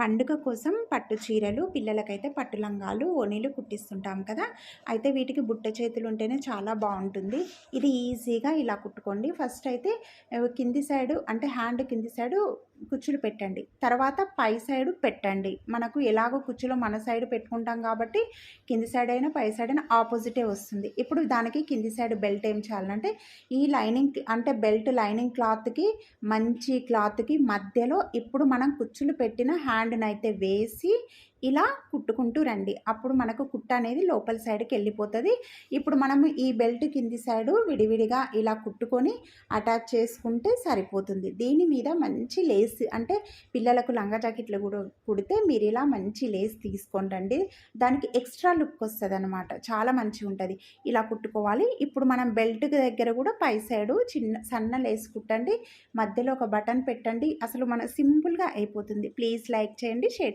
పండుగ కోసం పట్టు చీరలు పిల్లలకైతే పట్టు లంగాలు ఓనీలు కుట్టిస్తుంటాం కదా. అయితే వీటికి బుట్ట చేతులు ఉంటేనే చాలా బాగుంటుంది. ఇది ఈజీగా ఇలా కుట్టుకోండి. ఫస్ట్ అయితే కింది సైడు అంటే హ్యాండ్ కింది సైడు కుచ్చులు పెట్టండి. తర్వాత పై సైడ్ పెట్టండి. మనకు ఎలాగో కుచ్చులో మన సైడ్ పెట్టుకుంటాం కాబట్టి కింది సైడ్ అయినా పై సైడ్ అయినా ఆపోజిటే వస్తుంది. ఇప్పుడు దానికి కింది సైడ్ బెల్ట్ ఏం చేయాలంటే ఈ లైనింగ్ అంటే బెల్ట్ లైనింగ్ క్లాత్కి మంచి క్లాత్కి మధ్యలో ఇప్పుడు మనం కుచ్చులు పెట్టిన హ్యాండ్ని అయితే వేసి ఇలా కుట్టుకుంటూ రండి. అప్పుడు మనకు కుట్ట అనేది లోపల సైడ్కి వెళ్ళిపోతుంది. ఇప్పుడు మనము ఈ బెల్ట్ కింది సైడు విడివిడిగా ఇలా కుట్టుకొని అటాచ్ చేసుకుంటే సరిపోతుంది. దీని మీద మంచి లేస్ అంటే పిల్లలకు లంగా జాకెట్లు కూడా కుడితే మీరు ఇలా మంచి లేస్ తీసుకొని రండి. దానికి ఎక్స్ట్రా లుక్ వస్తుంది అనమాట చాలా మంచిగా ఉంటుంది. ఇలా కుట్టుకోవాలి. ఇప్పుడు మనం బెల్ట్ దగ్గర కూడా పై సైడు చిన్న సన్న లేస్ కుట్టండి. మధ్యలో ఒక బటన్ పెట్టండి. అసలు మన సింపుల్గా అయిపోతుంది. ప్లీజ్ లైక్ చేయండి షేర్